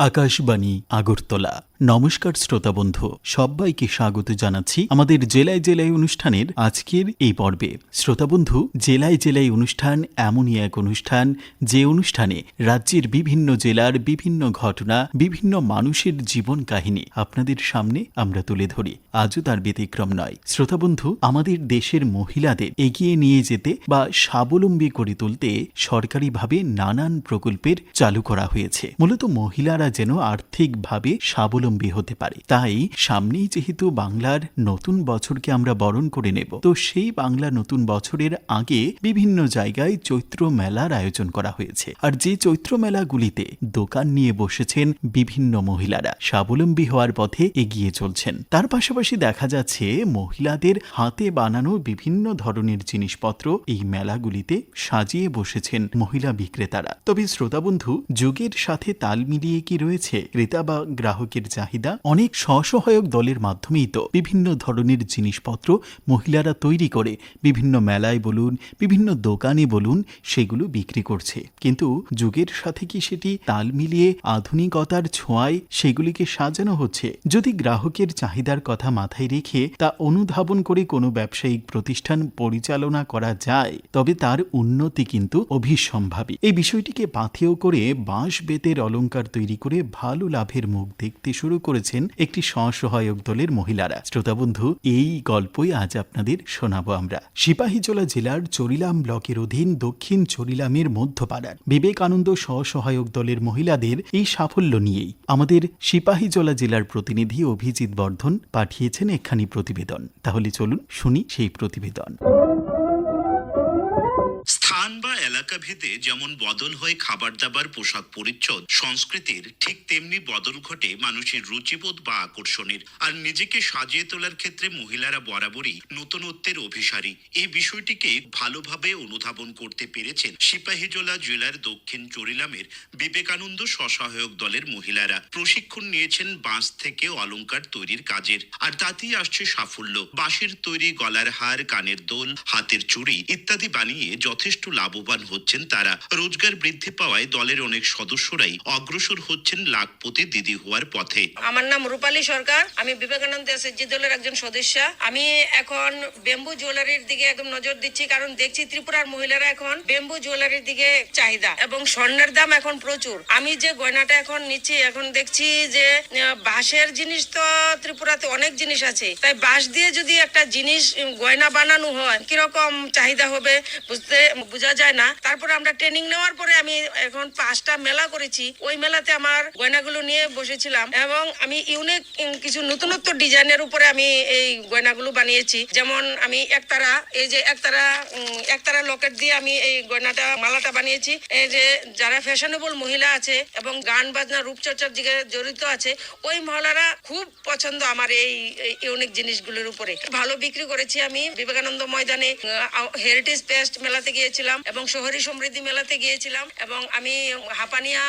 আকাশবাণী, আগরতলা। নমস্কার শ্রোতা বন্ধু, সবাইকে স্বাগত জানাচ্ছি আমাদের জেলায় জেলায় অনুষ্ঠানের আজকের এই পর্বে। শ্রোতা বন্ধু, জেলায় জেলায় অনুষ্ঠান, এমনই এক অনুষ্ঠান, যে অনুষ্ঠানে রাজ্যের বিভিন্ন জেলার বিভিন্ন ঘটনা, বিভিন্ন মানুষের জীবন কাহিনী আপনাদের সামনে আমরা তুলে ধরি। আজও তার ব্যতিক্রম নয়। শ্রোতা বন্ধু, আমাদের দেশের মহিলাদের এগিয়ে নিয়ে যেতে বা স্বাবলম্বী করে তুলতে সরকারিভাবে নানান প্রকল্পের চালু করা হয়েছে। মূলত মহিলারা যেন আর্থিকভাবে স্বাবলম্বী হতে পারে। তাই সামনেই যেহেতু বাংলার নতুন বছরকে আমরা বরণ করে নেব, তো সেই বাংলা নতুন বছরের আগে বিভিন্ন জায়গায় চৈত্র মেলার আয়োজন করা হয়েছে। আর যে চৈত্র মেলাগুলিতে দোকান নিয়ে বসেছেন বিভিন্ন মহিলারা, স্বাবলম্বী হওয়ার পথে এগিয়ে চলছেন। তার পাশাপাশি দেখা যাচ্ছে মহিলাদের হাতে বানানো বিভিন্ন ধরনের জিনিসপত্র এই মেলাগুলিতে সাজিয়ে বসেছেন মহিলা বিক্রেতারা। তবে শ্রোতাবন্ধু, যুগের সাথে তাল মিলিয়ে কি রয়েছে, ক্রেতা বা গ্রাহকের চাহিদা অনেক স্বসহায়ক দলের মাধ্যমেই তো। বিভিন্ন ধরনের জিনিসপত্র মহিলারা তৈরি করে, বিভিন্ন মেলায় বলুন, বিভিন্ন দোকানে বলুন, সেগুলো বিক্রি করছে। কিন্তু যুগের সাথে কি সেটি তাল মিলিয়ে আধুনিকতার ছোঁয়ায় সেগুলিকে সাজানো হচ্ছে? যদি গ্রাহকের চাহিদার কথা মাথায় রেখে তা অনুধাবন করে কোনো ব্যবসায়িক প্রতিষ্ঠান পরিচালনা করা যায়, তবে তার উন্নতি কিন্তু অভিসম্ভাবী। এই বিষয়টিকে পাথেয় করে বাঁশ বেতের অলংকার তৈরি করে ভালো লাভের মুখ দেখতে শুরু করেছেন একটি স্বসহায়ক দলের মহিলারা। শ্রোতাবন্ধু এই গল্পই আজ আপনাদের শোনাবো আমরা। সিপাহীজলা জেলার চরিলাম ব্লকের অধীন দক্ষিণ চরিলামের মধ্যপাড়ার বিবেকানন্দ স্বসহায়ক দলের মহিলাদের এই সাফল্য নিয়েই আমাদের সিপাহীজলা জেলার প্রতিনিধি অভিজিৎ বর্ধন পাঠিয়েছেন একখানি প্রতিবেদন। তাহলে চলুন শুনি সেই প্রতিবেদন। স্থান বা এলাকা ভেদে যেমন বদল হয় খাবার দাবার পোশাক পরিচ্ছদ, সংস্কৃতির, ঠিক তেমনি বদল ঘটে মানুষের রুচিবোধ বা আকর্ষণের। আর নিজেকে সাজিয়ে তোলার ক্ষেত্রে মহিলারা বরাবরই নতুনত্বের অভিসারী। এই বিষয়টিকে ভালোভাবে অনুধাবন করতে পেরেছেন সিপাহীজলা জেলার দক্ষিণ চরিলামের বিবেকানন্দ স্বসহায়ক দলের মহিলারা। প্রশিক্ষণ নিয়েছেন বাঁশ থেকে অলংকার তৈরির কাজের। আর তাতেই আসছে সাফল্য। বাঁশের তৈরি গলার হার, কানের দোল, হাতের চুড়ি ইত্যাদি বানিয়ে যথেষ্ট লাভবান হচ্ছেন তারা। রোজগার বৃদ্ধি পাওয়ায় দলের অনেক সদস্যরাই অগ্রসর হচ্ছেন লাখপতি দিদি হওয়ার পথে। আমার নাম রূপালী সরকার, আমি বিবেকানন্দ এসএসজি দলের একজন সদস্য। আমি এখন বেম্বু জুয়েলারির দিকে একদম নজর দিচ্ছি, কারণ দেখছি ত্রিপুরার মহিলারা এখন বেম্বু জুয়েলারির দিকে চাহিদা এবং স্বর্ণের দাম এখন প্রচুর। আমি যে গয়নাটা এখন নিচ্ছি, এখন দেখছি যে বাঁশের জিনিস তো ত্রিপুরাতে অনেক জিনিস আছে। তাই বাঁশ দিয়ে যদি একটা জিনিস গয়না বানানো হয়, কীরকম চাহিদা হবে বুঝতে বোঝা যায় না। তারপরে আমরা ট্রেনিং নেওয়ার পরে আমি এখন পাঁচটা মেলা করেছি। ওই মেলাতে আমার গয়নাগুলো নিয়ে বসেছিলাম এবং আমি ইউনিক কিছু নতুনত্ব ডিজাইনের উপরে আমি এই গয়নাগুলো বানিয়েছি। যেমন আমি একতারা, এই যে একতারা একতারা লকেট দিয়ে আমি এই গয়নাটা, মালাটা বানিয়েছি। এই যে যারা ফ্যাশনেবল মহিলা আছে এবং গান বাজনা, রূপচর্চার দিকে জড়িত আছে, ওই মহিলারা খুব পছন্দ আমার এই ইউনিক জিনিসগুলোর উপরে। ভালো বিক্রি করেছি আমি বিবেকানন্দ ময়দানে হেরিটেজ পেস্ট মেলাতে গিয়েছিলাম। এবং শহরী সমৃদ্ধি মেলাতে গিয়েছিলাম এবং আমি হাপানিয়া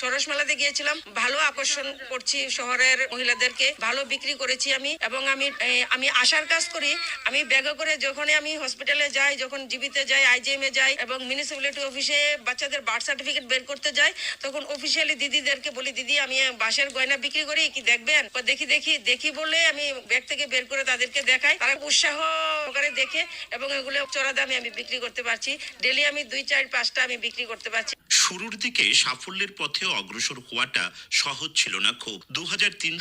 সরস মেলাতে গিয়েছিলাম। ভালো আকর্ষণ করছি শহরের মহিলাদেরকে, ভালো বিক্রি করেছি আমি এবং আমি আমি আশার কাজ করি, আমি ব্যাগে করে যখনই আমি হসপিটালে যাই, যখন জিবিতে যাই আইজিএম এ যাই এবং মিউনিসিপ্যালিটি অফিসে বাচ্চাদের বার্থ সার্টিফিকেট বের করতে যাই, তখন অফিসিয়ালি দিদিদেরকে বলি, দিদি, আমি বাঁশের গয়না বিক্রি করি, কি দেখবেন? দেখি দেখি দেখি বলে আমি ব্যাগ থেকে বের করে তাদেরকে দেখাই। তারা উৎসাহ করে দেখে এবং এগুলো চড়া দামে আমি বিক্রি করতে পারছি। ডেলি আমি দুই, চার, পাঁচটা আমি বিক্রি করতে পারছি। শুরুর দিকে সাফল্যের পথে অগ্রসর হওয়াটা সহজ ছিল না খুব। দু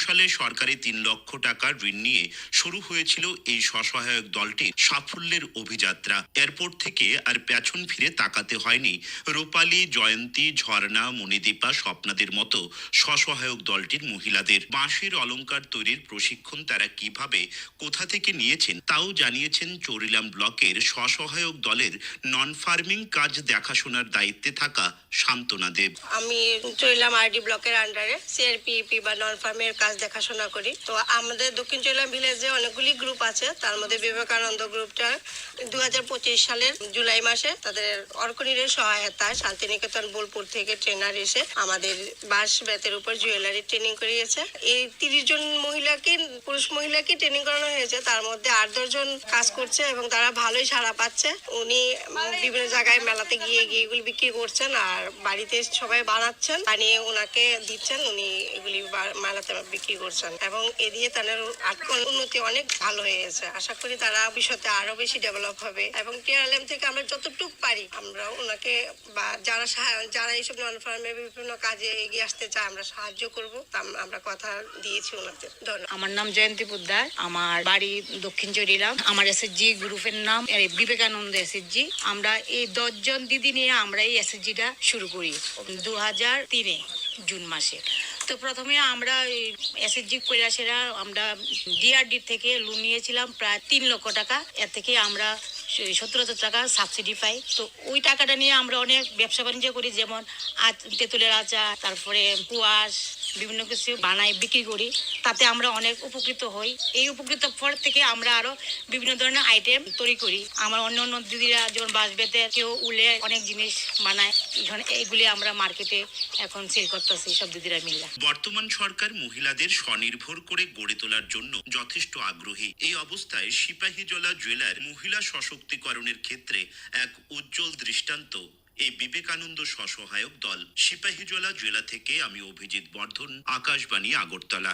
সালে সরকারি তিন লক্ষ টাকার ঋণ নিয়ে শুরু হয়েছিল এই স্বসহায়ক দলটির সাফল্যের অভিযাত্রা। এরপর থেকে আর পেছন ফিরে তাকাতে হয়নি। রূপালী, জয়ন্তী, ঝর্ণা, মণিদীপা স্বপ্নাদের মতো স্বসহায়ক দলটির মহিলাদের। বাঁশের অলংকার তৈরির প্রশিক্ষণ তারা কীভাবে, কোথা থেকে নিয়েছেন তাও জানিয়েছেন চরিলাম ব্লকের স্বসহায়ক দলের নন ফার্মিং কাজ দেখাশোনার দায়িত্বে থাকা শান্তনা দেব। আমি চৈলাম আরডি ব্লকের আন্ডারে সিআরপিপি বা নন ফার্মের কাজ দেখাশোনা করি। তো আমাদের দক্ষিণ চৈলাম ভিলেজে অনেকগুলি গ্রুপ আছে, তার মধ্যে বিবেকানন্দ গ্রুপটা দু সালের জুলাই মাসে তাদের অর্কনীরের সহায়তায় শান্তিনিকেতন, বোলপুর থেকে ট্রেনার এসে আমাদের বাঁশ বেতের উপর জুয়েলারি ট্রেনিং করিয়েছে। এই তিরিশ জন মহিলাকে, পুরুষ মহিলাকে ট্রেনিং করানো হয়েছে, তার মধ্যে আট দশ জন কাজ করছে এবং তারা ভালোই সাড়া পাচ্ছে। উনি বিভিন্ন জায়গায় মেলাতে গিয়ে গিয়ে এগুলি বিক্রি করছেন আর বাড়িতে সবাই বানাচ্ছেন। বানিয়ে ওনাকে দিচ্ছেন, উনি এগুলি মেলাতে বিক্রি করছেন। এবং এ দিয়ে তাদের উন্নতি অনেক ভালো হয়ে গেছে। আশা করি তারা ভবিষ্যতে আরও বেশি ডেভেলপ হবে। এবং টিআরএম থেকে আমরা যতটুকু পারি, আমরা ওনাকে বা যারা যারা এইসব নন ফার্মে বিভিন্ন কাজে এগিয়ে আসতে চায়, আমরা সাহায্য করব। আমরা কথা দিয়েছি ওনাদের। ধন্যবাদ। আমার নাম জয়ন্তী পোদ্দার। আমার বাড়ি দক্ষিণ চরিলাম। আমার এসএসজি গ্রুপের নাম বিবেকানন্দ এসএসজি আমরা এই দশজন দিদি নিয়ে আমরা এই এসএসজিটা শুরু করি দু হাজার তিনে, জুন মাসে। তো প্রথমে আমরা এসএসজি কৈলাসেরা আমরা ডিআরডি থেকে লোন নিয়েছিলাম প্রায় তিন লক্ষ টাকা। এর থেকে আমরা সত্তর হাজার টাকা সাবসিডি পাই। তো ওই টাকাটা নিয়ে আমরা অনেক ব্যবসা বাণিজ্য করি, যেমন তেঁতুলের আচার, তারপরে কুয়াশ বিভিন্ন কিছু বানাই, বিক্রি করি। তাতে আমরা অনেক উপকৃত হই। এই উপকৃত ফল থেকে আমরা আরও বিভিন্ন ধরনের আইটেম তৈরি করি। আমার অন্য অন্য দিদিরা যেমন বাঁশ বেতে কেউ উলে অনেক জিনিস বানায়। এইগুলি আমরা মার্কেটে এখন সেল করতেছি, সব দিদিরা মিল্লা বর্তমান সরকার মহিলাদের স্বনির্ভর করে গড়ে তোলার জন্য যথেষ্ট আগ্রহী। এই অবস্থায় সিপাহীজলা জেলার মহিলা সশক্তিকরণের ক্ষেত্রে এক উজ্জ্বল দৃষ্টান্ত এই বিবেকানন্দ স্বসহায়ক দল সিপাহীজলা জেলা থেকে আমি অভিজিৎ বর্ধন আকাশবাণী আগরতলা।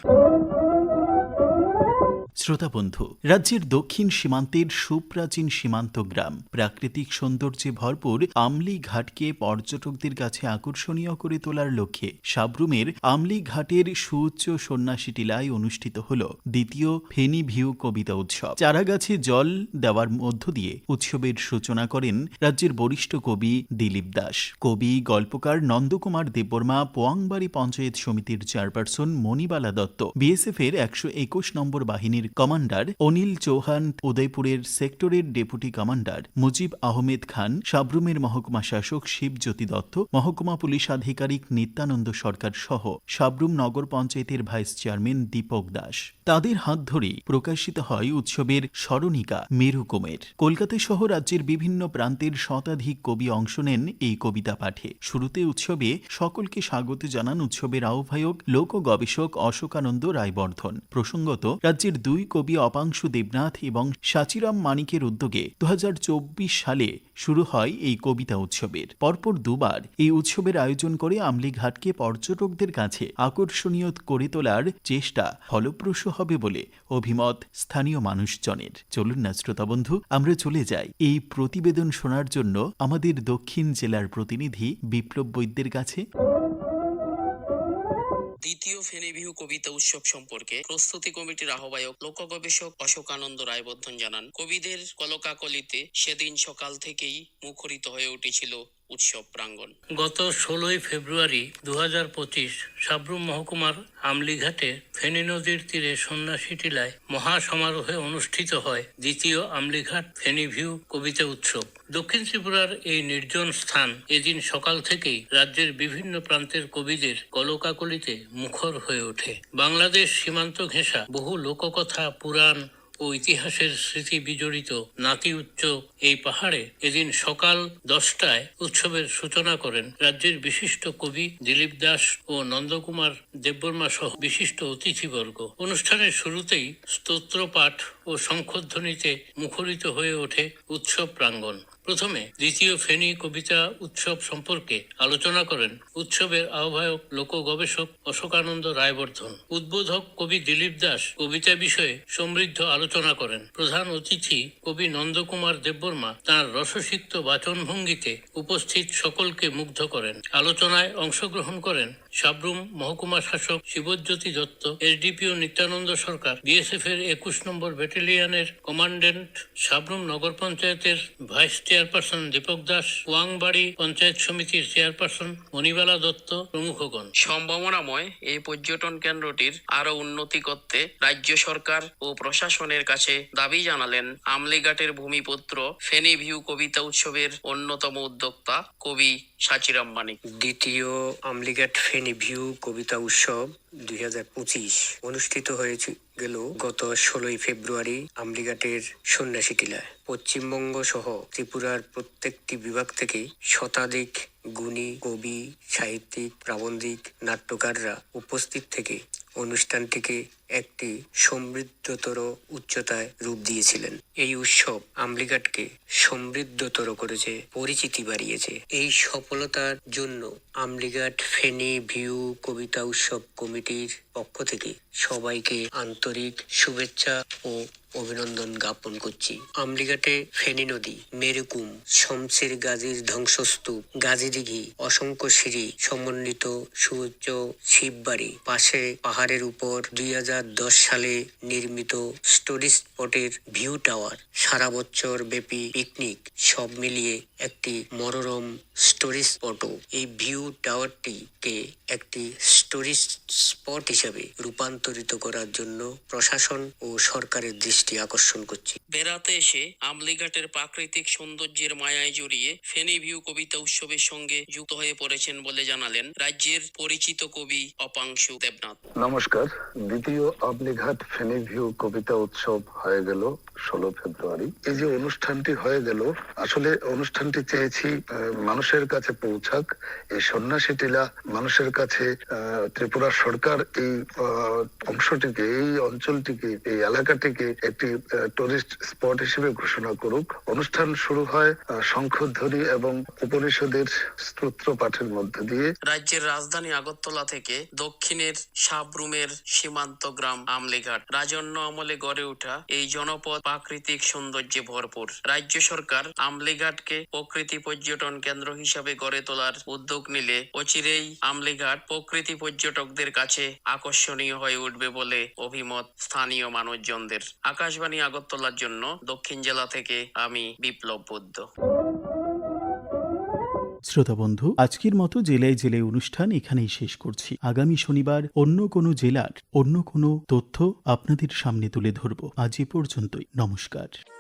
শ্রোতা বন্ধু, রাজ্যের দক্ষিণ সীমান্তের সুপ্রাচীন সীমান্ত গ্রাম, প্রাকৃতিক সৌন্দর্যে ভরপুর আমলি ঘাটকে পর্যটকদের কাছে আকর্ষণীয় করে তোলার লক্ষ্যে সাবরুমের আমলি ঘাটের সুউচ্চ সন্ন্যাসী টিলায় অনুষ্ঠিত হল দ্বিতীয় ফেনী ভিউ কবিতা উৎসব। চারাগাছে জল দেওয়ার মধ্য দিয়ে উৎসবের সূচনা করেন রাজ্যের বরিষ্ঠ কবি দিলীপ দাস। কবি, গল্পকার নন্দকুমার দেববর্মা, পোয়াংবাড়ি পঞ্চায়েত সমিতির চেয়ারপারসন মণিবালা দত্ত। বিএসএফ এর একশো একুশ নম্বর বাহিনীর কমান্ডার অনিল চৌহান উদয়পুরের সেক্টরের ডেপুটি কমান্ডার মুজিব আহমেদ খান, সাবরুমের মহকুমা শাসক শিবজ্যোতি দত্ত, মহকুমা পুলিশ আধিকারিক নিত্যানন্দ সরকার সহ সাবরুম নগর পঞ্চায়েতের ভাইস চেয়ারম্যান দীপক দাস। তাদের হাত ধরেই প্রকাশিত হয় উৎসবের স্মরণিকা মেরুকুমের। কলকাতা সহ রাজ্যের বিভিন্ন প্রান্তের শতাধিক কবি অংশ নেন এই কবিতা পাঠে। শুরুতে উৎসবে সকলকে স্বাগত জানান উৎসবের আহ্বায়ক লোক গবেষক অশোকানন্দ রায়বর্ধন। প্রসঙ্গত, রাজ্যের দুই কবি অপাংশু দেবনাথ এবং সাচিরাম মানিকের উদ্যোগে দু হাজার চব্বিশ সালে শুরু হয় এই কবিতা উৎসবের। পরপর দুবার এই উৎসবের আয়োজন করে আমলিঘাটকে পর্যটকদের কাছে আকর্ষণীয় করে তোলার চেষ্টা ফলপ্রসূ হবে বলে অভিমত স্থানীয় মানুষজনের। চলুন না শ্রোতা বন্ধু, আমরা চলে যাই। এই প্রতিবেদন শোনার জন্য আমাদের দক্ষিণ জেলার প্রতিনিধি বিপ্লব বৈদ্যের কাছে। দ্বিতীয় ফেনীভিউ কবিতা উৎসব সম্পর্কে প্রস্তুতি কমিটির আহ্বায়ক লোক গবেষক অশোক আনন্দ রায়বর্ধন জানান, কবিদের কলকাকলিতে সেদিন সকাল থেকেই মুখরিত হয়ে উঠেছিল উৎসব প্রাঙ্গণ। গত ষোলোই ফেব্রুয়ারি দু হাজার পঁচিশ সাবরুম মহকুমার আমলিঘাটে ফেনী নদীর তীরে সন্ন্যাসী টিলায় মহাসমারোহে অনুষ্ঠিত হয় দ্বিতীয় আমলিঘাট ফেনী ভিউ কবিতা উৎসব। দক্ষিণ ত্রিপুরার এই নির্জন স্থান এদিন সকাল থেকেই রাজ্যের বিভিন্ন প্রান্তের কবিদের কলকাকলিতে মুখর হয়ে ওঠে। বাংলাদেশ সীমান্ত ঘেঁষা বহু লোককথা, পুরাণ ও ইতিহাসের স্মৃতি বিজড়িত নাতি উচ্চ এই পাহাড়ে এদিন সকাল দশটায় উৎসবের সূচনা করেন রাজ্যের বিশিষ্ট কবি দিলীপ দাস ও নন্দকুমার দেববর্মা সহ বিশিষ্ট অতিথিবর্গ। অনুষ্ঠানের শুরুতেই স্তোত্র পাঠ ও শঙ্খধ্বনিতে মুখরিত হয়ে ওঠে উৎসব প্রাঙ্গণ। প্রথমে দ্বিতীয় ফেনী কবিতা উৎসব সম্পর্কে আলোচনা করেন উৎসবের আহ্বায়ক লোক গবেষক অশোকানন্দ রায়বর্ধন। উদ্বোধক কবি দিলীপ দাস কবিতা বিষয়ে সমৃদ্ধ আলোচনা করেন। প্রধান অতিথি কবি নন্দকুমার দেববর্মা তাঁর রসসিক্ত বাচনভঙ্গিতে উপস্থিত সকলকে মুগ্ধ করেন। আলোচনায় অংশগ্রহণ করেন সাবরুম মহকুমা শাসক শিবজ্যোতি দত্ত এসডিপিও নিত্যানন্দ সরকার বিএসএফ এর একুশ নম্বর ব্যাটালিয়নের কমান্ডেন্ট সাবরুম নগর পঞ্চায়েতের ভাইস চেয়ারপারসন দীপক দাস ওয়াংবাড়ি পঞ্চায়েত সমিতির চেয়ারপারসন মণিবালা দত্ত প্রমুখগণ। সম্ভাবনাময় এই পর্যটন কেন্দ্রটির আরও উন্নতি করতে রাজ্য সরকার ও প্রশাসনের কাছে দাবি জানালেন আমলিঘাটের ভূমিপুত্র ফেনী ভিউ কবিতা উৎসবের অন্যতম উদ্যোক্তা কবি সাচিরাম মানিক। দ্বিতীয় আমলিঘাট ফেনী ভিউ কবিতা উৎসব দুই হাজার পঁচিশ অনুষ্ঠিত হয়েছে, গেল গত ষোলোই ফেব্রুয়ারি আমলিঘাটের সন্ন্যাসী টিলায়। পশ্চিমবঙ্গ সহ ত্রিপুরার প্রত্যেকটি বিভাগ থেকে শতাধিক গুণী কবি, সাহিত্যিক, প্রাবন্ধিক, নাট্যকাররা উপস্থিত থেকে অনুষ্ঠানটিকে একটি সমৃদ্ধতর উচ্চতায় রূপ দিয়েছিলেন। এই উৎসব আমলিঘাটকে সমৃদ্ধতর করেছে, পরিচিতি বাড়িয়েছে। এই সফলতার জন্য আমলিঘাট ফেনী ভিউ কবিতা উৎসব কমিটির পক্ষ থেকে সবাইকে আন্তরিক শুভেচ্ছা ও অভিনন্দন জ্ঞাপন করছি। আমলিঘাটে ফেনী নদী, মেরুকুম শমসের গাজীর ধ্বংসস্তূপ, গাজীদিঘি, অসংখ্য সিঁড়ি সমন্বিত সুউচ্চ শিববাড়ি। পাশে পাহাড়ের উপর দুই হাজার দশ সালে নির্মিত স্টোরি স্পটের ভিউ টাওয়ার। সারা বছর ব্যাপী পিকনিক, সব মিলিয়ে একটি মনোরম স্টোরি স্পটও। এই ভিউ টাওয়ারটিকে একটি স্টোরি স্পট হিসেবে রূপান্তরিত করার জন্য প্রশাসন ও সরকারের দৃষ্টি আকর্ষণ করছি। বেড়াতে এসে আমলিঘাটের প্রাকৃতিক সৌন্দর্যের মায়ায় জড়িয়ে ফেনী ভিউ কবিতা উৎসবের সঙ্গে যুক্ত হয়ে পড়েছেন বলে জানালেন রাজ্যের পরিচিত কবি অপাংশু দেবনাথ। নমস্কার। দ্বিতীয় আবলিঘাট ফেনী ভিউ কবিতা উৎসব হয়ে গেল ষোলো ফেব্রুয়ারি। এই যে অনুষ্ঠানটি হয়ে গেল আসলে অনুষ্ঠানটি চেয়েছি আহ, মানুষের কাছে পৌঁছাক। এই সন্ন্যাসী টিলা মানুষের কাছে আহ, ত্রিপুরা সরকার এই অংশটিকে, এই অঞ্চলটিকে, এই এলাকাটিকে একটি টুরিস্ট স্পট হিসেবে ঘোষণা করুক। অনুষ্ঠান শুরু হয় শঙ্খধ্বনি এবং উপনিষদের স্তোত্র পাঠের মধ্যে দিয়ে। রাজ্যের রাজধানী আগরতলা থেকে দক্ষিণের সাবরুমের সীমান্ত গ্রাম আমলিঘাট। রাজন্য আমলে গড়ে ওঠা এই জনপদ প্রাকৃতিক সৌন্দর্যে ভরপুর। রাজ্য সরকার আমলিঘাটকে প্রকৃতি পর্যটন কেন্দ্র হিসাবে গড়ে তোলার উদ্যোগ নিলে অচিরেই আমলিঘাট প্রকৃতি পর্যটকদের কাছে আকর্ষণীয় হয়ে উঠবে বলে অভিমত স্থানীয় মানুষজনদের। আকাশবাণী আগরতলার জন্য দক্ষিণ জেলা থেকে আমি বিপ্লব বুদ্ধ। শ্রোতা বন্ধু, আজকের মতো জেলায় জেলায় অনুষ্ঠান এখানেই শেষ করছি। আগামী শনিবার অন্য কোনো জেলার অন্য কোনো তথ্য আপনাদের সামনে তুলে ধরব। আজ এ পর্যন্তই। নমস্কার।